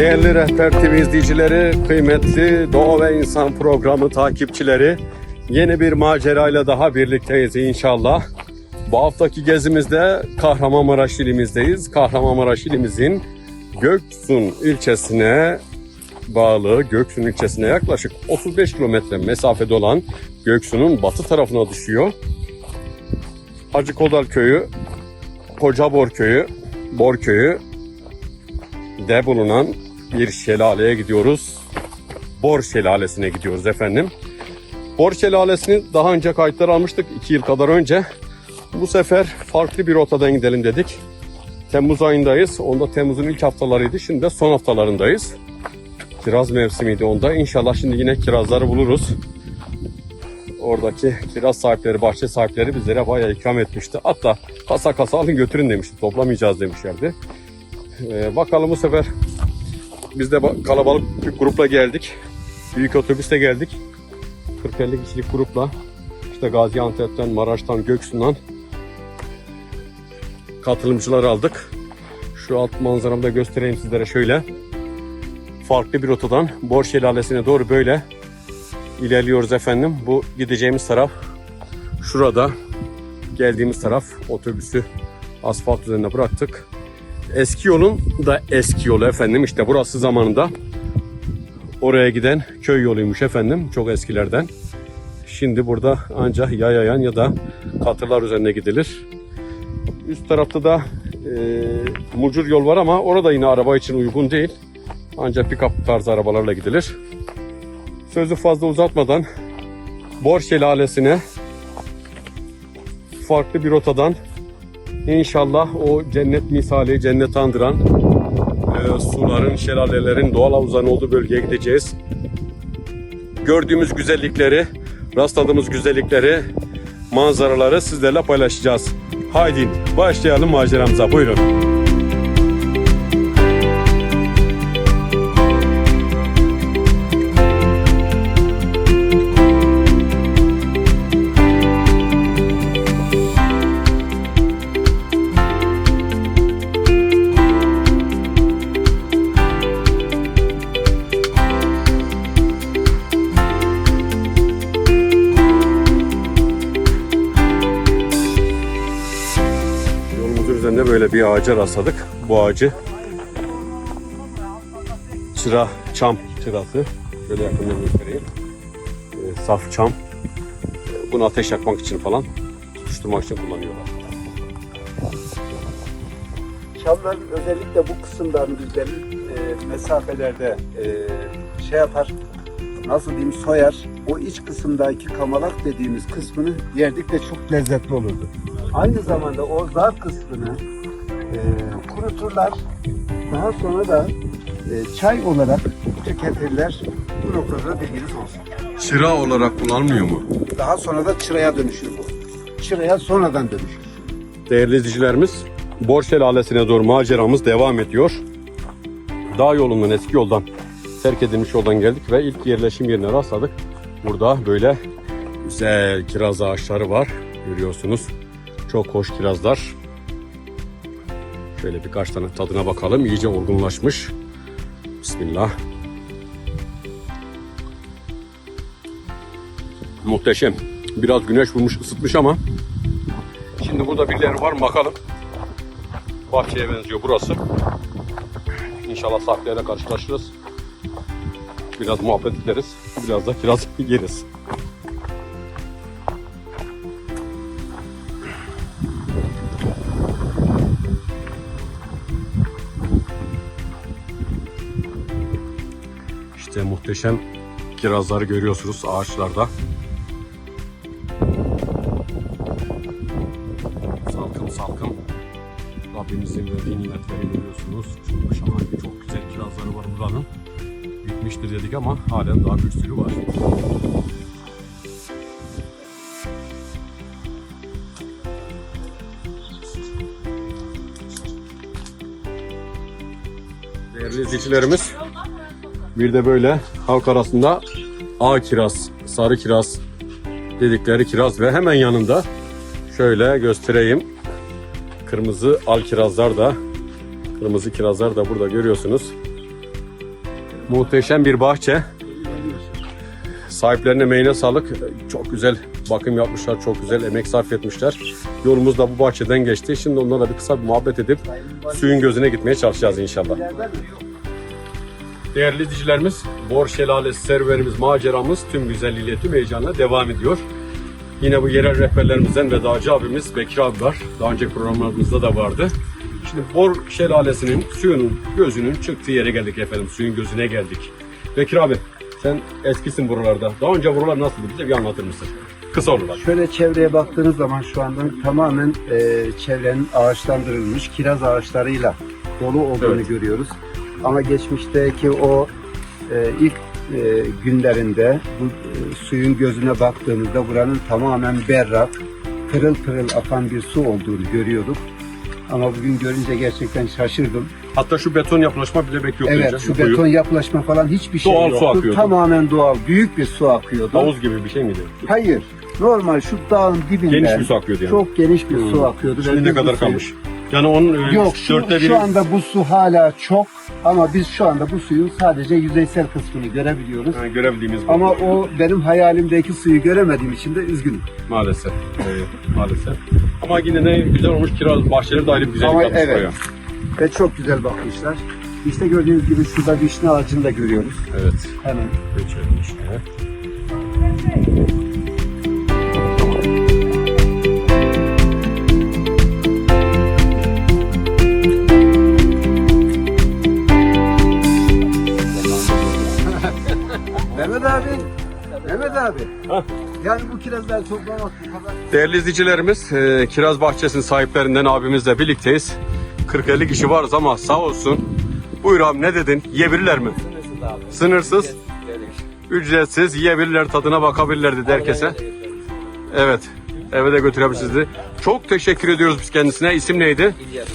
Değerli Rehber TV izleyicileri, kıymetli Doğa ve İnsan programı takipçileri, yeni bir macerayla daha birlikteyiz inşallah. Bu haftaki gezimizde Kahramanmaraş ilimizdeyiz. Kahramanmaraş ilimizin Göksun ilçesine bağlı Göksun ilçesine yaklaşık 35 kilometre mesafede olan Göksun'un batı tarafına düşüyor. Hacı Kodar Köyü, Kocabor Köyü, Bor Köyü de bulunan bir şelaleye gidiyoruz. Bor Şelalesi'ne gidiyoruz efendim. Bor Şelalesi'ni daha önce kayıtlar almıştık 2 yıl kadar önce. Bu sefer farklı bir rotadan gidelim dedik. Temmuz ayındayız. Onda Temmuz'un ilk haftalarıydı. Şimdi de son haftalarındayız. Kiraz mevsimiydi onda. İnşallah şimdi yine kirazları buluruz. Oradaki kiraz sahipleri, bahçe sahipleri bizlere bayağı ikram etmişti. Hatta kasa kasa alın götürün demişti. Toplamayacağız demişlerdi. Ee, bakalım bu sefer biz de ba- kalabalık bir grupla geldik. Büyük otobüste geldik. 40-50 kişilik grupla işte Gaziantep'ten, Maraş'tan, Göksu'ndan katılımcılar aldık. Şu alt manzaramı da göstereyim sizlere şöyle. Farklı bir rotadan Bor Şelalesi'ne doğru böyle ilerliyoruz efendim. Bu gideceğimiz taraf şurada. Geldiğimiz taraf otobüsü asfalt üzerine bıraktık. Eski yolun da eski yolu efendim. İşte burası zamanında oraya giden köy yoluymuş efendim. Çok eskilerden. Şimdi burada ancak yayayan ya da katırlar üzerine gidilir. Üst tarafta da e, mucur yol var ama orada yine araba için uygun değil. Ancak pick-up tarzı arabalarla gidilir. Sözü fazla uzatmadan Bor Şelalesi'ne farklı bir rotadan İnşallah o cennet misali, cennet andıran e, suların, şelalelerin doğal havuzların olduğu bölgeye gideceğiz. Gördüğümüz güzellikleri, rastladığımız güzellikleri, manzaraları sizlerle paylaşacağız. Haydi başlayalım maceramıza. Buyurun. Böyle bir ağaca rastladık. Bu ağacı çıra, çam çırası. Şöyle yakından göstereyim. Ee, saf çam. Ee, Bunu ateş yakmak için falan tutuşturmak için kullanıyorlar. Çamların özellikle bu kısımlarını bizlerin e, mesafelerde e, şey yapar, nasıl diyeyim soyar. O iç kısımdaki kamalak dediğimiz kısmını yerdik ve çok lezzetli olurdu. Aynı zamanda o zar kısmını e, kuruturlar. Daha sonra da e, çay olarak tüketirler. Bu noktada bilginiz olsun. Çıra olarak kullanılmıyor mu? Daha sonra da çıraya dönüşür bu. Çıraya sonradan dönüşür. Değerli izleyicilerimiz, Bor Şelalesi'ne doğru maceramız devam ediyor. Dağ yolundan, eski yoldan, terk edilmiş yoldan geldik ve ilk yerleşim yerine rastladık. Burada böyle güzel kiraz ağaçları var. Görüyorsunuz. Çok hoş kirazlar. Şöyle birkaç tane tadına bakalım. İyice olgunlaşmış. Bismillah. Muhteşem. Biraz güneş vurmuş, ısıtmış ama Şimdi burada birileri var mı bakalım. Bahçeye benziyor burası. İnşallah sahteyla karşılaşırız. Biraz muhabbet ederiz. Biraz da kiraz yeriz. Muhteşem kirazları görüyorsunuz ağaçlarda. salkım salkım Rabbimizin verdiği nimetleri görüyorsunuz. Çok şahane, çok güzel kirazları var buranın. Bitmiştir dedik ama halen daha bir sürü var. Değerli izleyicilerimiz, bir de böyle halk arasında ağ kiraz, sarı kiraz dedikleri kiraz ve hemen yanında Şöyle göstereyim. Kırmızı al kirazlar da kırmızı kirazlar da burada görüyorsunuz. Muhteşem bir bahçe. Sahiplerine emeğine sağlık. Çok güzel bakım yapmışlar, çok güzel emek sarf etmişler. Yolumuz da bu bahçeden geçti. Şimdi onlarla bir kısa bir muhabbet edip suyun gözüne gitmeye çalışacağız inşallah. Değerli izleyicilerimiz, Bor Şelalesi serüvenimiz, maceramız tüm güzelliğiyle, tüm heyecanla devam ediyor. Yine bu yerel rehberlerimizden ve dağcı abimiz Bekir abi var. Daha önce programlarımızda da vardı. Şimdi Bor Şelalesi'nin suyunun gözünün çıktığı yere geldik efendim. Suyun gözüne geldik. Bekir abi sen eskisin buralarda. Daha önce buralar nasıldı bize bir anlatır mısın? Kısa olarak. Şöyle çevreye baktığınız zaman şu anda tamamen e, çevrenin ağaçlandırılmış kiraz ağaçlarıyla dolu olduğunu Evet. görüyoruz. Ama geçmişteki o e, ilk e, günlerinde bu e, suyun gözüne baktığımızda buranın tamamen berrak, pırıl pırıl akan bir su olduğunu görüyorduk. Ama bugün görünce gerçekten şaşırdım. Hatta şu beton yapılaşma bile bekliyor. evet, şu beton yapılaşma falan hiçbir şey Doğal su yoktu. akıyordu. Tamamen doğal, büyük bir su akıyordu. Havuz gibi bir şey miydi? Hayır, normal şu dağın dibinden Geniş bir su akıyordu yani. çok geniş bir su Hmm. akıyordu. ve Şimdi ne kadar kalmış? Yani onun e, Yok şu, dörtte biri şu anda bu su hala çok ama biz şu anda bu suyun sadece yüzeysel kısmını görebiliyoruz. Ha, görebildiğimiz bu. Ama o benim hayalimdeki suyu göremediğim için de üzgünüm. Maalesef. Evet, maalesef. Ama yine ne güzel olmuş kiraz bahçeleri de ayrı bir güzellik Ama evet. buraya. Ve çok güzel bakmışlar. İşte gördüğünüz gibi şurada vişne ağacını da görüyoruz. Evet. Hemen. Geçelim işte. Kirazları toplamak bu kadar Değerli izleyicilerimiz, e, Kiraz Bahçesi'nin sahiplerinden abimizle birlikteyiz. 40-50 kişi varız ama sağ olsun. Buyur abi ne dedin? Yiyebilirler mi? Sınırsız. Ücretsiz yiyebilirler, tadına bakabilirler dedi herkese. Evet. Eve de götürebilirsiniz dedi. Çok teşekkür ediyoruz biz kendisine. İsim neydi? İlyas.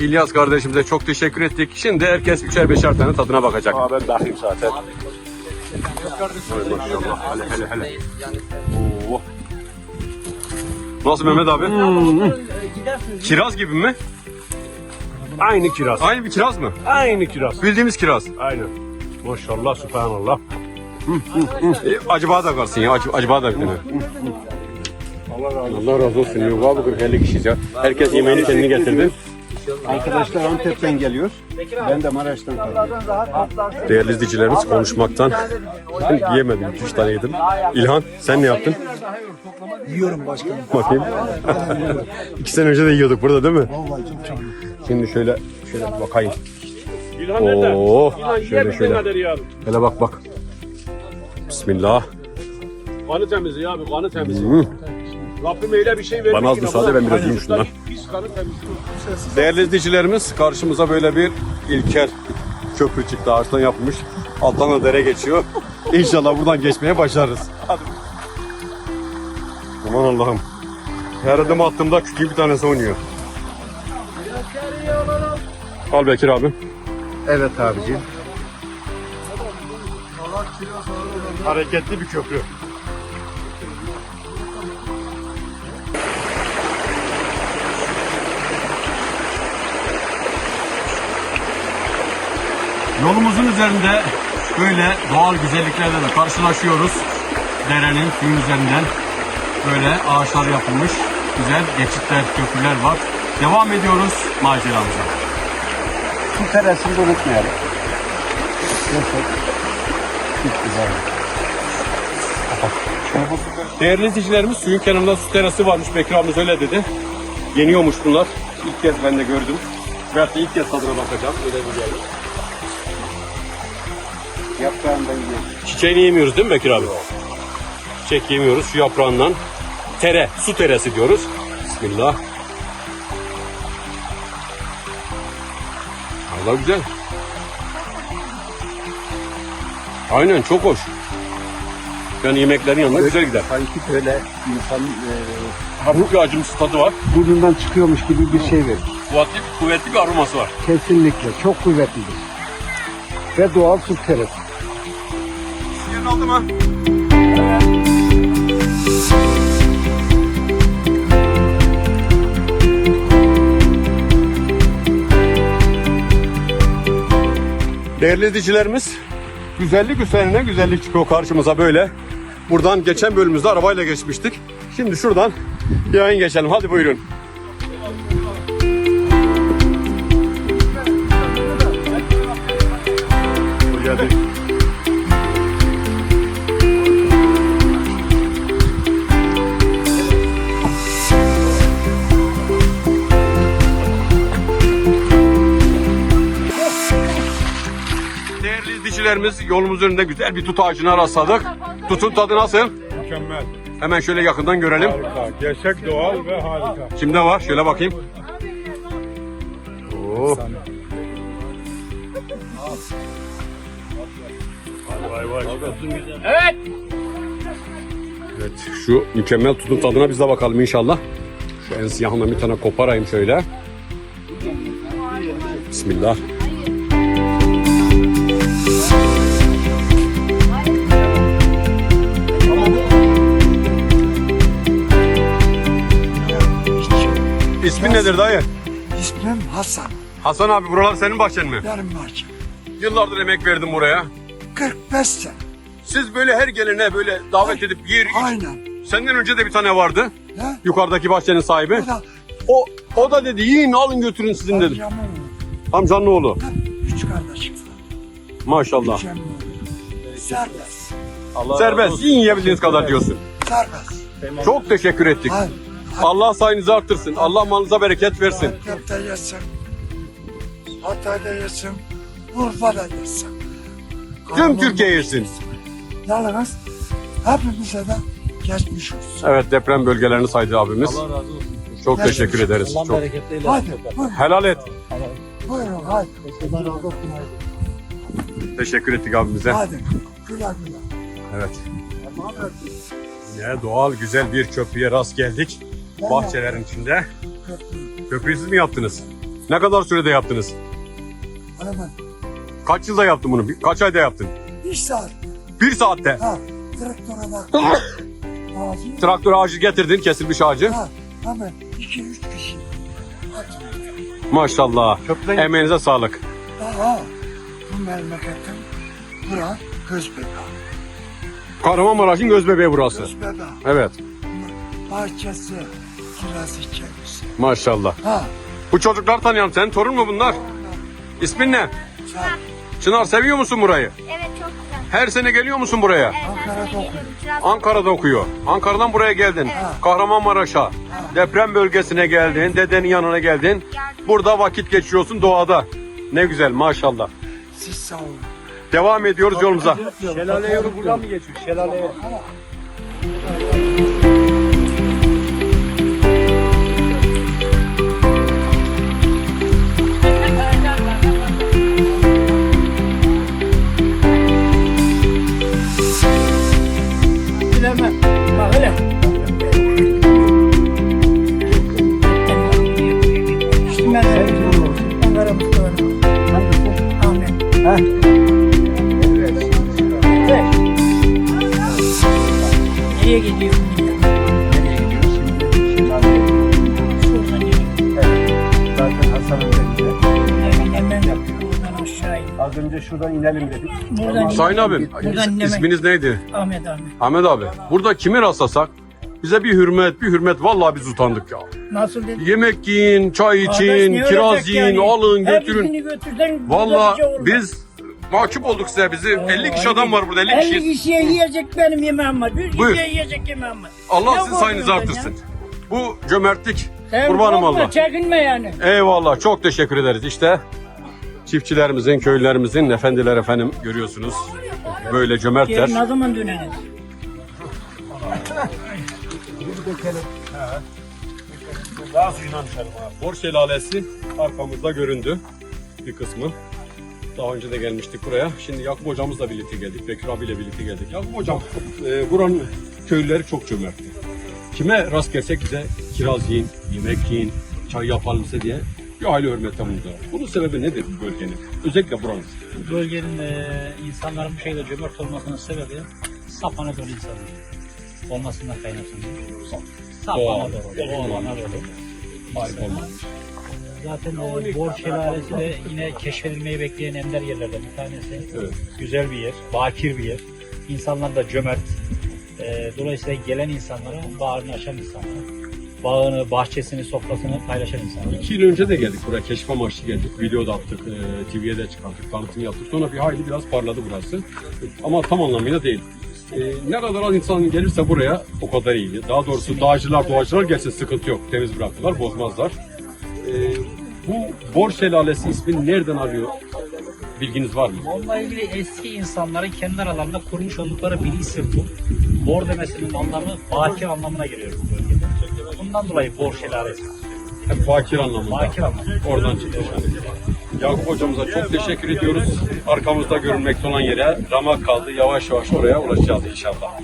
İlyas kardeşimize çok teşekkür ettik. Şimdi herkes üçer beşer tane tadına bakacak. Aa, ben bakayım zaten. Hele hele hele. Nasıl Mehmet abi? Kiraz gibi mi? Aynı kiraz. Aynı bir kiraz mı? Aynı kiraz. Bildiğimiz kiraz. Aynen. Maşallah, subhanallah. E, acaba da kalsın ya. Acı, acaba da bir tane. Allah razı olsun. Allah razı olsun. Yok abi 40 50 kişiyiz ya. Herkes yemeğini kendini getirdi. Arkadaşlar Antep'ten geliyor. Ben de Maraş'tan kaldım. Değerli izleyicilerimiz konuşmaktan yiyemedim. 2-3 tane yedim. İlhan sen ne yaptın? Yiyorum başkanım. Bakayım. İki sene önce de yiyorduk burada değil mi? Vallahi çok çok. Şimdi şöyle şöyle bakayım. İlhan nerede? Oo, İlhan şöyle şöyle. kadar ya abi. Hele bak bak. Bismillah. Kanı temizliği abi, kanı temizliği. Hı. Rabbim öyle bir şey verdi Bana az ki müsaade, ben biraz yiyeyim şundan. Kanı temizliyor. Değerli izleyicilerimiz karşımıza böyle bir İlker köprü çıktı ağaçtan yapılmış. Alttan da dere geçiyor. İnşallah buradan geçmeye başarırız. Hadi. Aman Allah'ım. Her adım attığımda küçük bir tanesi oynuyor. Al Bekir abi. Evet abicim. Hareketli bir köprü. Yolumuzun üzerinde böyle doğal güzelliklerle de karşılaşıyoruz. Derenin suyun üzerinden böyle ağaçlar yapılmış. Güzel geçitler, köprüler var. Devam ediyoruz maceramıza. Su teresini de unutmayalım. Çok çok güzel. Değerli izleyicilerimiz suyun kenarında su terası varmış. Bekir abimiz öyle dedi. Yeniyormuş bunlar. İlk kez ben de gördüm. Veyahut da ilk kez tadına bakacağım. Öyle bir geldi. Yaprağından yiyelim. Çiçeğini yemiyoruz değil mi Bekir abi? Çiçek yemiyoruz. Şu yaprağından tere, su teresi diyoruz. Bismillah. Allah güzel. Aynen çok hoş. Yani yemeklerin yanında güzel gider. Sanki böyle insanın e, Hafif bir acımsı tadı var. burnundan çıkıyormuş gibi bir şey verir. Kuvvetli, kuvvetli bir aroması var. Kesinlikle çok kuvvetlidir. Ve doğal su teresi. Aldım ha. Değerli izleyicilerimiz, güzellik üzerine güzellik çıkıyor karşımıza böyle. Buradan geçen bölümümüzde arabayla geçmiştik. Şimdi şuradan yayın geçelim. Hadi buyurun. Geldik. Değerli izleyicilerimiz yolumuz önünde güzel bir tut ağacına rastladık. Tutun tadı nasıl? Mükemmel. Hemen şöyle yakından görelim. Harika. Gerçek doğal ve harika. Kimde var? Şöyle bakayım. Oo. Vay vay. Evet şu mükemmel tutun tadına biz de bakalım inşallah. Şu en siyahından bir tane koparayım şöyle. Bismillah. İsmin nedir dayı? İsmim Hasan. Hasan abi buralar senin bahçen mi? Benim bahçem. Yıllardır emek verdim buraya. 45 sene. Siz böyle her gelene böyle davet edip yer iç. Aynen. Senden önce de bir tane vardı. Ne? Yukarıdaki bahçenin sahibi. Bu da O o da dedi yiyin alın götürün sizin dedi. amcamın oğlu. Amcanın oğlu. Üç kardeşim. Maşallah. Serbest. Serbest yiyin yiyebildiğiniz kadar diyorsun. Serbest. Çok teşekkür ettik. Hayır. Allah sayınızı arttırsın. Allah malınıza bereket versin. Antep'te yesin. Hatay'da yesin. Urfa'da yesin. Tüm Türkiye yesin. Yalnız hepimize de geçmiş olsun. Evet deprem bölgelerini saydı abimiz. Çok teşekkür ederiz. Çok. Hadi buyurun, Helal et. buyurun hadi. Teşekkür ettik abimize. Hadi güle güle. Evet. Ne doğal güzel bir köprüye rast geldik. Bahçelerin içinde. Köprüyü siz mi yaptınız? Ne kadar sürede yaptınız? Hemen Kaç yılda yaptın bunu? Kaç ayda yaptın? bir saat. Bir saatte. Ha, traktöre bak. Ağzını Traktör ağacı getirdin, kesilmiş ağacı. Ha, hemen iki üç kişi. Hadi. Maşallah. Emeğinize sağlık. Daha bu memleketin bura Gözbebe. Kahramanmaraş'ın göz bebeği burası. Gözbebe. Evet. Bahçesi, kirası çevresi. Maşallah. Ha, Bu çocuklar tanıyorum. Senin torun mu bunlar? İsmin ne? sen Çınar seviyor musun burayı? Evet çok güzel. Her sene geliyor musun buraya? Evet, Ankara'da geliyorum. Trabzon. Ankara'da okuyor. Ankara'dan buraya geldin. Kahramanmaraş'a. Deprem bölgesine geldin. Dedenin yanına geldin. Burada vakit geçiriyorsun doğada. Ne güzel maşallah. siz sağ olun. Devam ediyoruz yolumuza. Şelale yolu buradan mı geçiyor? Şelaleye. Az önce şuradan inelim dedik. Buradan Sayın abim Buradan is- isminiz neydi? Ahmet Ahmet. Ahmet abi. Burada kimi rastlasak bize bir hürmet bir hürmet vallahi biz utandık ya. Nasıl dedi? Yemek yiyin, çay için, ne kiraz yiyin, yani? alın Hepsini götürün. götürsen Vallahi şey biz mahcup olduk size. Bizi 50 kişi adam var burada 50 50 kişi. kişiye yiyecek benim yemeğim var. Bir Buyur. kişiye yiyecek yemeğim var. Allah sizin sayınızı korkuyorsun artırsın. ya? Bu cömertlik. Sen Kurbanım korkma, Allah. Çekinme yani. Eyvallah çok teşekkür ederiz. İşte çiftçilerimizin, köylülerimizin efendiler efendim görüyorsunuz. Böyle cömertler. Geri ne zaman döneriz? Daha suyuna düşelim abi. Bor Şelalesi arkamızda göründü bir kısmı. Daha önce de gelmiştik buraya. Şimdi Yakup hocamızla birlikte geldik. Bekir abiyle birlikte geldik. Yakup hocam, e, buranın köylüleri çok cömertti. Kime rast gelsek bize kiraz yiyin, yemek yiyin, çay yapalım size diye bir aile hürmetten burada. Bunun sebebi nedir bu bölgenin? Özellikle buranın. bölgenin e, insanların bu şeyde cömert olmasının sebebi saf Anadolu insanı olmasından kaynaklanıyor. Saf Doğal. Anadolu, doğal Anadolu. Harika olmaz. Zaten e, Bor Şelalesi de yine keşfedilmeyi bekleyen ender yerlerden bir tanesi. Evet. Güzel bir yer, bakir bir yer. İnsanlar da cömert. E, dolayısıyla gelen insanlara bağrını açan insanlara, bağını, bahçesini, sofrasını paylaşan insanlara. İki yıl önce de geldik buraya keşif amaçlı geldik. Video da attık, e, TV'ye de çıkarttık, tanıtım yaptık. Sonra bir hayli biraz parladı burası. Ama tam anlamıyla değil. E, ne kadar az insan gelirse buraya o kadar iyi. Daha doğrusu dağcılar, doğacılar gelse sıkıntı yok. Temiz bıraktılar, bozmazlar. E, bu Bor Şelalesi ismini nereden alıyor? Bilginiz var mı? Onunla ilgili eski insanların kendi aralarında kurmuş oldukları bir isim bu. Bor demesinin anlamı bakir anlamına geliyor bu bölgede. Bundan dolayı Bor Şelalesi. Hep fakir anlamında. Bakir anlamı. Oradan çıkmış. Yakup hocamıza çok teşekkür ediyoruz. Arkamızda görünmekte olan yere ramak kaldı. Yavaş yavaş oraya ulaşacağız inşallah.